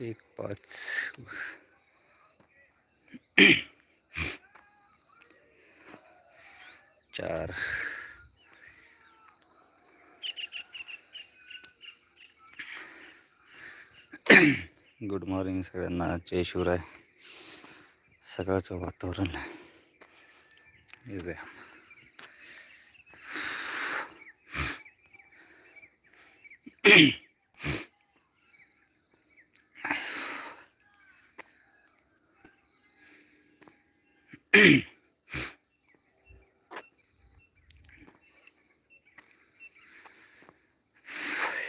एक पाच। चार। गुड मॉर्निंग सगळ्यांना. जय शिवराय. सकाळचं वातावरण. हे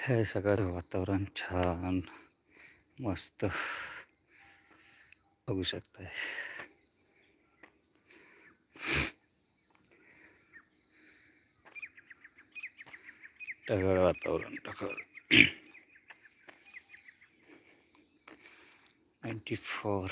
हे सगळं वातावरण छान. मस्त बघू शकताय. ढगाळ वातावरण ढगाळ. नाईन्टी फोर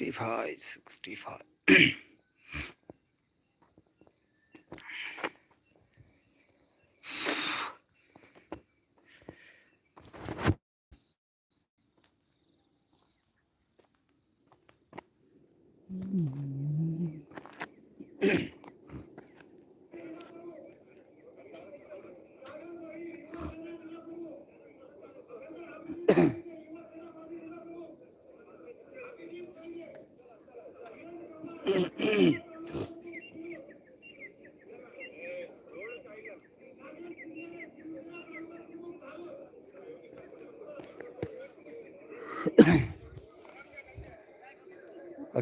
65 65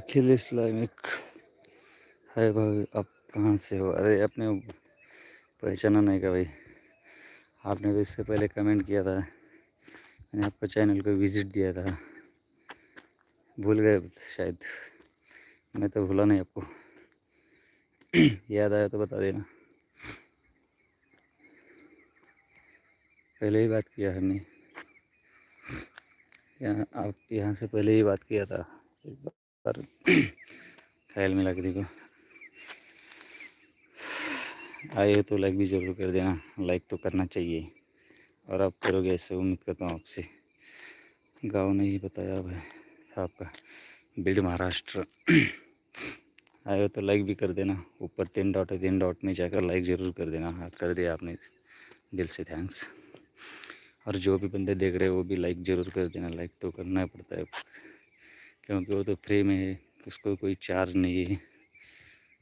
अखिलेश लाइमिक है भाई, आप कहाँ से हो? अरे आपने पहचाना नहीं का भाई। आपने तो इससे पहले कमेंट किया था। मैंने आपको चैनल को विज़िट दिया था। भूल गए शायद। मैं तो भूला नहीं आपको। याद आया तो बता देना। पहले ही बात किया हमने। यहाँ, आप यहाँ से पहले ही बात किया था। एक बार ख्याल मिला के देखो। आए हो तो लाइक भी ज़रूर कर देना। लाइक तो करना चाहिए। और आप करोगे ऐसे, उम्मीद करता हूँ आपसे। गाँव ने ही बताया था आपका। बीड महाराष्ट्र आए हो तो लाइक भी कर देना। ऊपर तीन डॉट है, तीन डॉट में जाकर लाइक ज़रूर कर देना। हाँ कर दिया आपने। दिल से थैंक्स और जो भी बंदे देख रहे हैं, वो भी लाइक ज़रूर कर देना। लाइक तो करना ही पड़ता है। क्योंकि वो तो फ्री में है, उसको कोई चार्ज नहीं है।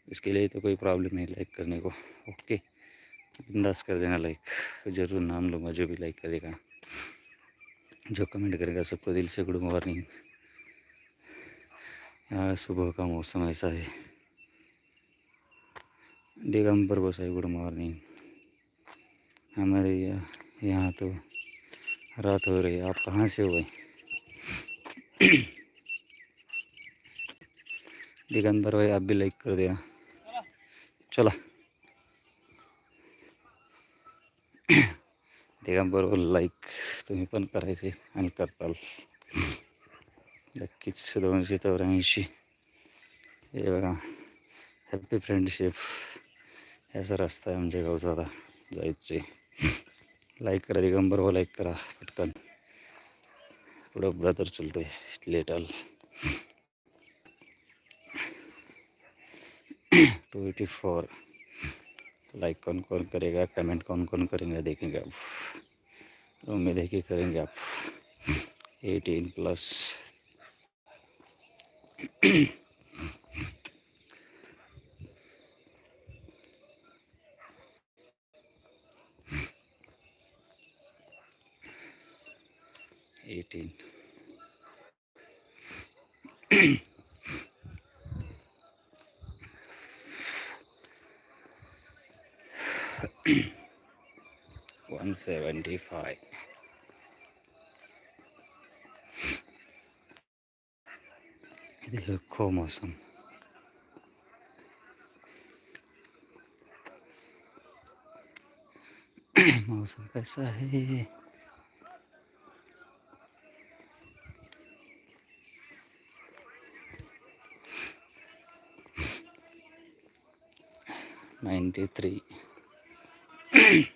इसके लिए तो कोई प्रॉब्लम नहीं लाइक करने को। ओके बिंदास कर देना लाइक ज़रूर नाम लूँगा जो भी लाइक करेगा। जो कमेंट करेगा सबको दिल से गुड मॉर्निंग यहाँ सुबह का मौसम ऐसा है। दिगंबर गोसाई गुड मॉर्निंग हमारे यहाँ यहाँ तो रात हो रही है। आप कहाँ से हो भाई? दिगंबर भाई आप भी लाइक कर द्या. चला. दिगंबर लाईक तुम्ही पण करायचे आणि करताल. नक्कीच दोनशे चौऱ्याऐंशी. हे बघा. हॅपी फ्रेंडशिप ह्याचा रस्ता आहे म्हणजे गावचा आता. जायचे लाईक करा दिगंबर हो लाईक करा पटकन. पुढं ब्रदर चलतोय. लेटल आल एटी फोर लाइक कौन कौन करेगा कमेंट कौन कौन करेंगे, देखेंगे आप। उम्मीद है कि करेंगे आप। Eighteen plus eighteen one seventy five देखो मौसम मौसम कैसा है नाइन्टी थ्री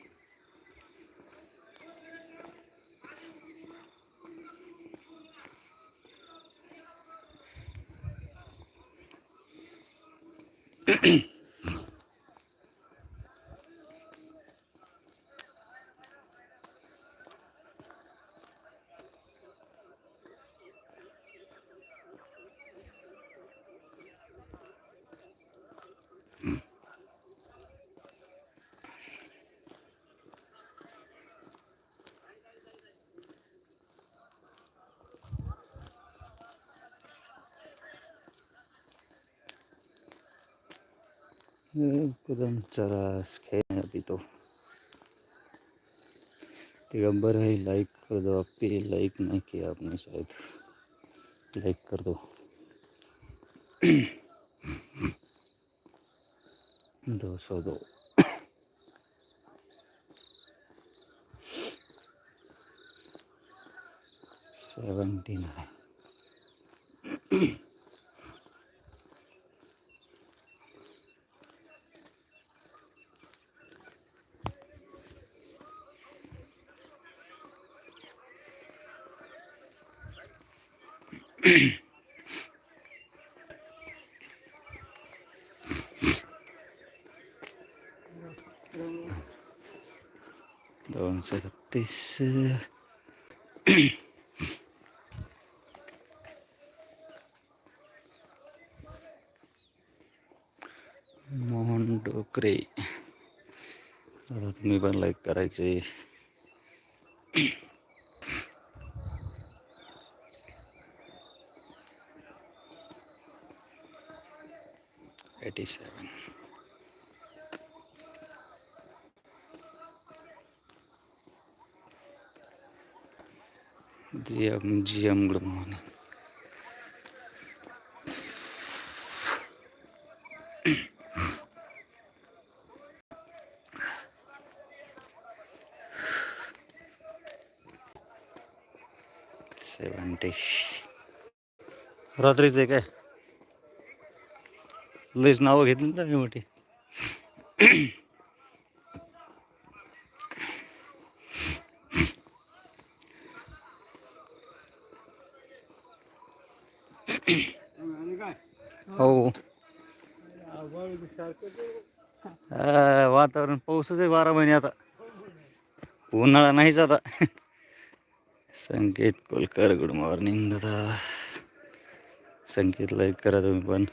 एकदम चरास खेल अभी तो। दिगंबर है लाइक कर दो आप लाइक नहीं किया आपने शायद। लाइक कर दो। दो सौ दो। Seventy nine. दोनशे छत्तीस मोहन डोकरे आता तुम्ही पण लाईक करायचे thirty seven GM GM good morning seventy రాత్రి చేకే लईच नावं घेतली ना मी मोठी. हो. वातावरण पाऊसच आहे बारा महिने आता. उन्हाळा नाहीच आता. संकेत कोलकर गुड मॉर्निंग दादा. संकेत लाईक करा तुम्ही पण.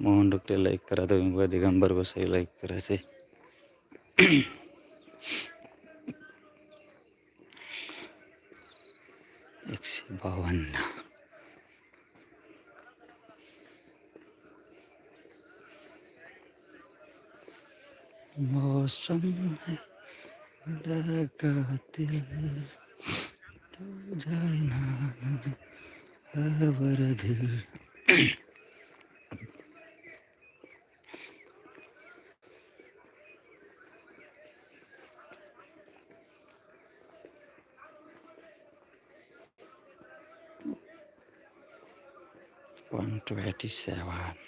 मोहन डुकटे लाईक करा तुम्ही पण दिगंबर गोसाई लाईक करायचे एकशे बावन्न मौसम है बड़ा कातिल तो जाए ना अवर दिल 127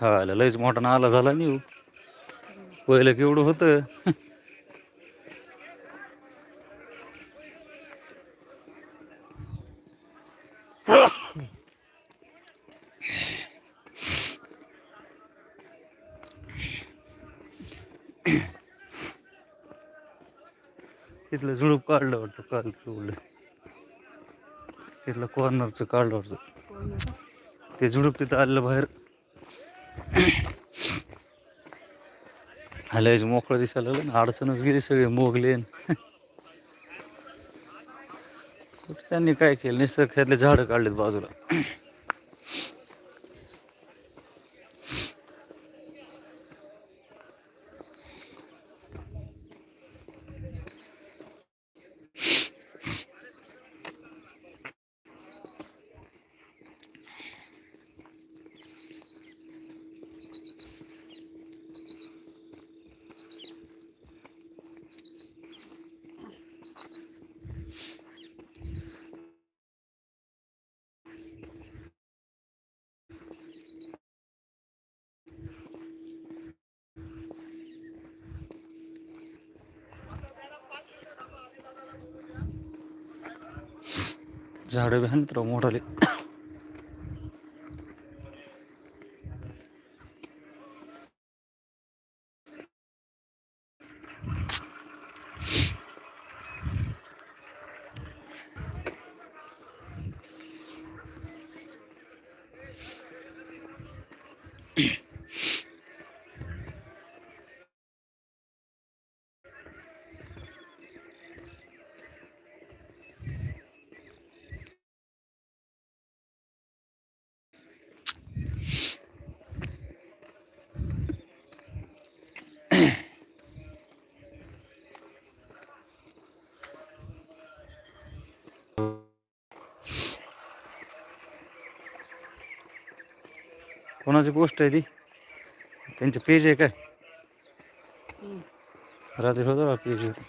हा लयच मोठा नाला झाला नाही हो. पहिलं केवढं होतं. तिथलं झुडूप काढलं वाटतं काल केवढं तिथलं कॉर्नरचं काढलं वाटतं. ते झुडूप तिथं आलं बाहेर. हलायच मोकळं दिसायला लागलं. ना अडचणच गेली सगळे मोगले त्यांनी काय केलं? नुसतं खेळले झाडं काढलेत बाजूला. झाडं बी आहेत राव मोठाले कोणाची पोस्ट आहे ती? त्यांचे पेज आहे काय? रात्री होतं पेज ऐसा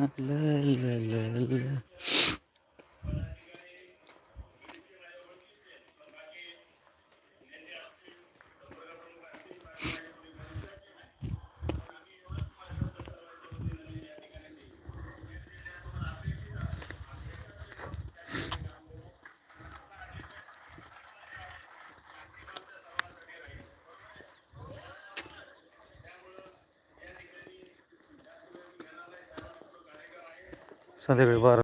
la la la la. संध्याकाळी बारा